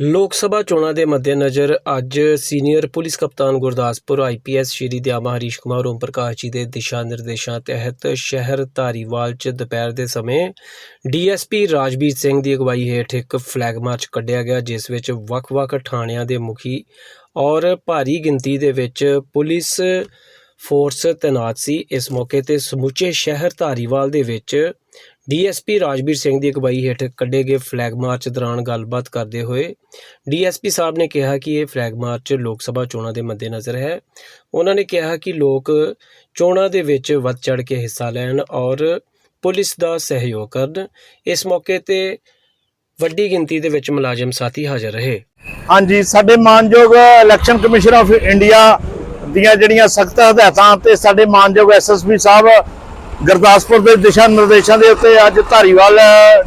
ਲੋਕ ਸਭਾ ਚੋਣਾਂ ਦੇ ਮੱਦੇਨਜ਼ਰ ਅੱਜ ਸੀਨੀਅਰ ਪੁਲਿਸ ਕਪਤਾਨ ਗੁਰਦਾਸਪੁਰ ਆਈਪੀਐਸ ਸ਼੍ਰੀ ਦਿਆਮਾ ਹਰੀਸ਼ ਕੁਮਾਰ, ਓਮ ਪ੍ਰਕਾਸ਼ ਜੀ ਦੇ ਦਿਸ਼ਾ ਨਿਰਦੇਸ਼ਾਂ ਤਹਿਤ ਸ਼ਹਿਰ ਧਾਰੀਵਾਲ 'ਚ ਦੁਪਹਿਰ ਦੇ ਸਮੇਂ ਡੀਐਸਪੀ ਰਾਜਵੀਰ ਸਿੰਘ ਦੀ ਅਗਵਾਈ ਹੇਠ ਇੱਕ ਫਲੈਗ ਮਾਰਚ ਕੱਢਿਆ ਗਿਆ, ਜਿਸ ਵਿੱਚ ਵੱਖ-ਵੱਖ ਥਾਣਿਆਂ ਦੇ ਮੁਖੀ ਔਰ ਭਾਰੀ ਗਿਣਤੀ ਦੇ ਵਿੱਚ ਪੁਲਿਸ ਫੋਰਸ ਤੈਨਾਤ ਸੀ। ਇਸ ਮੌਕੇ ਤੇ ਸਮੁੱਚੇ ਸ਼ਹਿਰ ਧਾਰੀਵਾਲ ਦੇ ਵਿੱਚ ਡੀਐਸਪੀ ਰਾਜਵੀਰ ਸਿੰਘ ਦੀ ਅਗਵਾਈ ਹੇਠ ਕੱਢੇ ਗਏ ਫਲੈਗ ਮਾਰਚ ਦੌਰਾਨ ਗੱਲਬਾਤ ਕਰਦੇ ਹੋਏ ਡੀਐਸਪੀ ਸਾਹਿਬ ਨੇ ਕਿਹਾ ਕਿ ਇਹ ਫਲੈਗ ਮਾਰਚ ਲੋਕ ਸਭਾ ਚੋਣਾਂ ਦੇ ਮੱਦੇਨਜ਼ਰ ਹੈ। ਉਹਨਾਂ ਨੇ ਕਿਹਾ ਕਿ ਲੋਕ ਚੋਣਾਂ ਦੇ ਵਿੱਚ ਵੱਧ ਚੜ ਕੇ ਹਿੱਸਾ ਲੈਣ ਔਰ ਪੁਲਿਸ ਦਾ ਸਹਿਯੋਗ ਕਰਨ। ਇਸ ਮੌਕੇ ਤੇ ਵੱਡੀ ਗਿਣਤੀ ਦੇ ਵਿੱਚ ਮੁਲਾਜ਼ਮ ਸਾਥੀ ਹਾਜ਼ਰ ਰਹੇ। ਹਾਂਜੀ, ਸਾਡੇ ਮਾਨਯੋਗ ਇਲੈਕਸ਼ਨ ਕਮਿਸ਼ਨ ਆਫ ਇੰਡੀਆ ਦੀਆਂ ਜਿਹੜੀਆਂ ਸਖਤ ਹਦਾਇਤਾਂ ਤੇ ਸਾਡੇ ਮਾਨਯੋਗ ਐਸਐਸਪੀ ਸਾਹਿਬ ਗੁਰਦਾਸਪੁਰ ਦੇ ਦਿਸ਼ਾ ਨਿਰਦੇਸ਼ਾਂ ਦੇ ਉੱਤੇ ਅੱਜ ਧਾਰੀਵਾਲ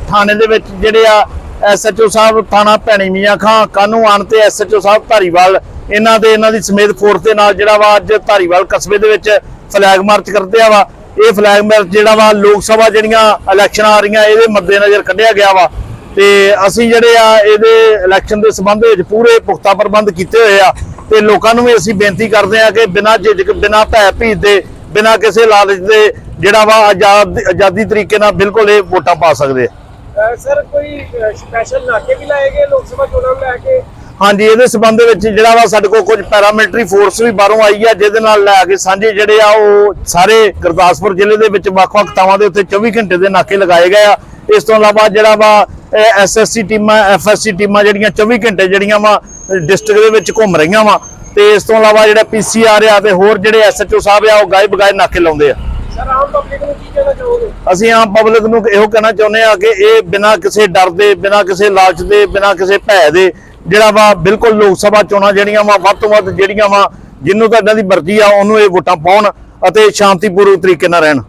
ਥਾਣੇ ਦੇ ਵਿੱਚ ਜਿਹੜੇ ਆ ਐਸਐਚਓ ਸਾਹਿਬ ਥਾਣਾ ਭੈਣੀ ਮੀਆਂ ਖਾਂ ਕਾਨੂੰ ਆਣ ਤੇ ਐਸਐਚਓ ਸਾਹਿਬ ਧਾਰੀਵਾਲ, ਇਹਨਾਂ ਦੇ, ਇਹਨਾਂ ਦੀ ਸਮੇਤ ਫੋਰਸ ਦੇ ਨਾਲ ਜਿਹੜਾ ਵਾ ਅੱਜ ਧਾਰੀਵਾਲ ਕਸਬੇ ਦੇ ਵਿੱਚ ਫਲੈਗ ਮਾਰਚ ਕਰਦੇ ਆ ਵਾ। ਇਹ ਫਲੈਗ ਮਾਰਚ ਜਿਹੜਾ ਵਾ, ਲੋਕ ਸਭਾ ਜਿਹੜੀਆਂ ਇਲੈਕਸ਼ਨਾਂ ਆ ਰਹੀਆਂ, ਇਹਦੇ ਮੱਦੇਨਜ਼ਰ ਕੱਢਿਆ ਗਿਆ ਵਾ। ਤੇ ਅਸੀਂ ਜਿਹੜੇ ਆ, ਇਹਦੇ ਇਲੈਕਸ਼ਨ ਦੇ ਸੰਬੰਧ ਵਿੱਚ ਪੂਰੇ ਪੁਖਤਾ ਪ੍ਰਬੰਧ ਕੀਤੇ ਹੋਏ ਆ। ਤੇ ਲੋਕਾਂ ਨੂੰ ਵੀ ਅਸੀਂ ਬੇਨਤੀ ਕਰਦੇ ਆ ਕਿ ਬਿਨਾਂ ਝਿਜਕ, ਬਿਨਾਂ ਭੈ ਭੀਤ ਦੇ, ਬਿਨਾਂ ਕਿਸੇ ਲਾਲਚ ਦੇ ਜਿਹੜਾ ਵਾ ਆਜ਼ਾਦ ਆਜ਼ਾਦੀ ਤਰੀਕੇ ਨਾਲ ਬਿਲਕੁਲ ਇਹ ਵੋਟਾਂ ਪਾ ਸਕਦੇ ਆ। ਸਰ ਕੋਈ ਸਪੈਸ਼ਲ ਨਾਕੇ ਵੀ ਲਾਏ ਗਏ ਲੋਕ ਸਭਾ ਚੋਣਾਂ ਲੈ ਕੇ? ਹਾਂਜੀ ਇਹਦੇ ਸੰਬੰਧ ਵਿੱਚ ਜਿਹੜਾ ਵਾ ਸਾਡੇ ਕੋਲ ਕੁਝ ਪੈਰਾਮਿਲਟਰੀ ਫੋਰਸ ਵੀ ਬਾਹਰੋਂ ਆਈ ਆ ਜਿਹਦੇ ਨਾਲ ਲੈ ਕੇ ਸਾਂਝੇ ਜਿਹੜੇ ਆ ਉਹ ਸਾਰੇ ਗੁਰਦਾਸਪੁਰ ਜ਼ਿਲ੍ਹੇ ਦੇ ਵਿੱਚ ਵੱਖ-ਵੱਖ ਥਾਵਾਂ ਦੇ ਉੱਤੇ 24 ਘੰਟੇ ਦੇ ਨਾਕੇ ਲਗਾਏ ਗਏ ਆ। ਇਸ ਤੋਂ ਇਲਾਵਾ ਜਿਹੜਾ ਵਾ ਐਸਐਸਸੀ ਟੀਮਾਂ ਐਫਐਸਸੀ ਟੀਮਾਂ ਜਿਹੜੀਆਂ 24 ਘੰਟੇ ਜਿਹੜੀਆਂ ਵਾ ਡਿਸਟ੍ਰਿਕਟ ਦੇ ਵਿੱਚ ਘੁੰਮ ਰਹੀਆਂ ਵਾ ਤੇ ਇਸ ਤੋਂ ਇਲਾਵਾ ਜਿਹੜਾ ਪੀਸੀਆਰ ਆ ਤੇ ਹੋਰ ਜਿਹੜੇ ਐਸਐਚਓ ਸਾਹਿਬ ਆ ਉਹ ਗਾਇਬ ਬਗਾਏ ਨਾਕੇ ਲਾਉਂਦੇ ਆ। ਸਰ, ਆਮ ਪਬਲਿਕ ਨੂੰ ਕੀ ਕਹਿਣਾ ਚਾਹੋਗੇ? ਅਸੀਂ ਆਮ ਪਬਲਿਕ ਨੂੰ ਇਹੋ ਕਹਿਣਾ ਚਾਹੁੰਦੇ ਆ ਕਿ ਇਹ ਬਿਨਾਂ ਕਿਸੇ ਡਰ ਦੇ, ਬਿਨਾਂ ਕਿਸੇ ਲਾਲਚ ਦੇ, ਬਿਨਾਂ ਕਿਸੇ ਭੈ ਦੇ, ਜਿਹੜਾ ਵਾ ਬਿਲਕੁਲ ਲੋਕ ਸਭਾ ਚੋਣਾਂ ਜਿਹੜੀਆਂ ਵਾ, ਵੱਧ ਤੋਂ ਵੱਧ ਜਿਹੜੀਆਂ ਵਾ, ਜਿੰਨੂੰ ਤਾਂ ਇਹਨਾਂ ਦੀ ਮਰਜ਼ੀ ਆ, ਉਹਨੂੰ ਇਹ ਵੋਟਾਂ ਪਾਉਣ ਅਤੇ ਸ਼ਾਂਤੀਪੂਰਵਕ ਤਰੀਕੇ ਨਾਲ ਰਹਿਣ।